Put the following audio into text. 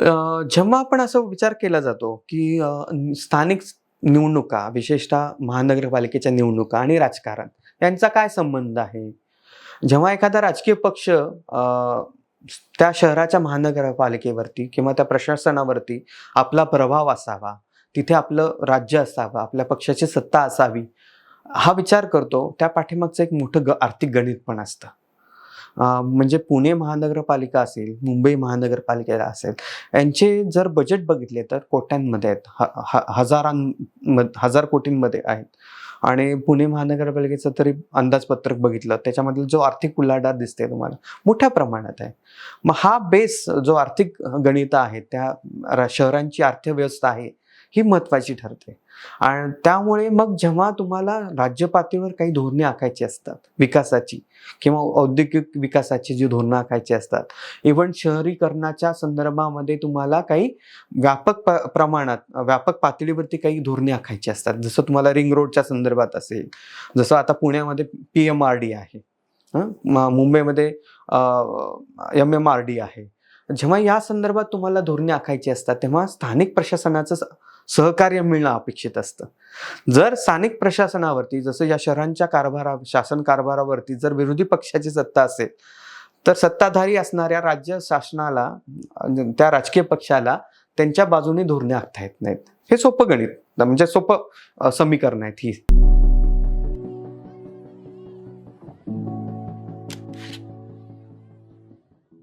जेव्हा आपण असं विचार केला जातो की स्थानिक निवडणुका विशेषतः महानगरपालिकेच्या निवडणुका आणि राजकारण यांचा काय संबंध आहे? जेव्हा एखादा राजकीय पक्ष त्या शहराच्या महानगरपालिकेवरती किंवा त्या प्रशासनावरती आपला प्रभाव असावा तिथे आपलं राज्य असावं आपल्या पक्षाची सत्ता असावी हा विचार करतो त्या पाठीमागचं एक मोठं ग आर्थिक गणित पण असतं. म्हणजे पुणे महानगरपालिका असेल मुंबई महानगरपालिका असेल यांचे जर बजेट बघितले तर कोट्यांमध्ये आहेत. ह हजारां हजार कोटींमध्ये आहेत. आणि पुणे महानगरपालिकेचं तरी अंदाजपत्रक बघितलं त्याच्यामधलं जो आर्थिक उलाढाल दिसते तुम्हाला मोठ्या प्रमाणात आहे. मग हा बेस जो आर्थिक गणित आहे त्या शहरांची अर्थव्यवस्था आहे ही महत्त्वाची ठरते. आणि त्यामुळे मग जेव्हा तुम्हाला राज्य पातळीवर काही धोरणे आखायची असतात विकासाची किंवा औद्योगिक विकासाची जी धोरणं आखायची असतात इव्हन शहरीकरणाच्या संदर्भामध्ये तुम्हाला काही व्यापक प्रमाणात व्यापक पातळीवरती काही धोरणे आखायची असतात. जसं तुम्हाला रिंग रोडच्या संदर्भात असेल जसं आता पुण्यामध्ये पी एम आर डी आहे. मुंबईमध्ये एम एम आर डी आहे. जेव्हा या संदर्भात तुम्हाला धोरणे आखायची असतात तेव्हा स्थानिक प्रशासनाचं सहकार्य मिळणं अपेक्षित असतं. जर स्थानिक प्रशासनावरती जसं या शहरांच्या कारभारा शासन कारभारावरती जर विरोधी पक्षाची सत्ता असेल तर सत्ताधारी असणाऱ्या राज्य शासनाला त्या राजकीय पक्षाला त्यांच्या बाजूने धोरणे आखता येत नाहीत. हे सोपं गणित म्हणजे सोपं समीकरण आहेत ही.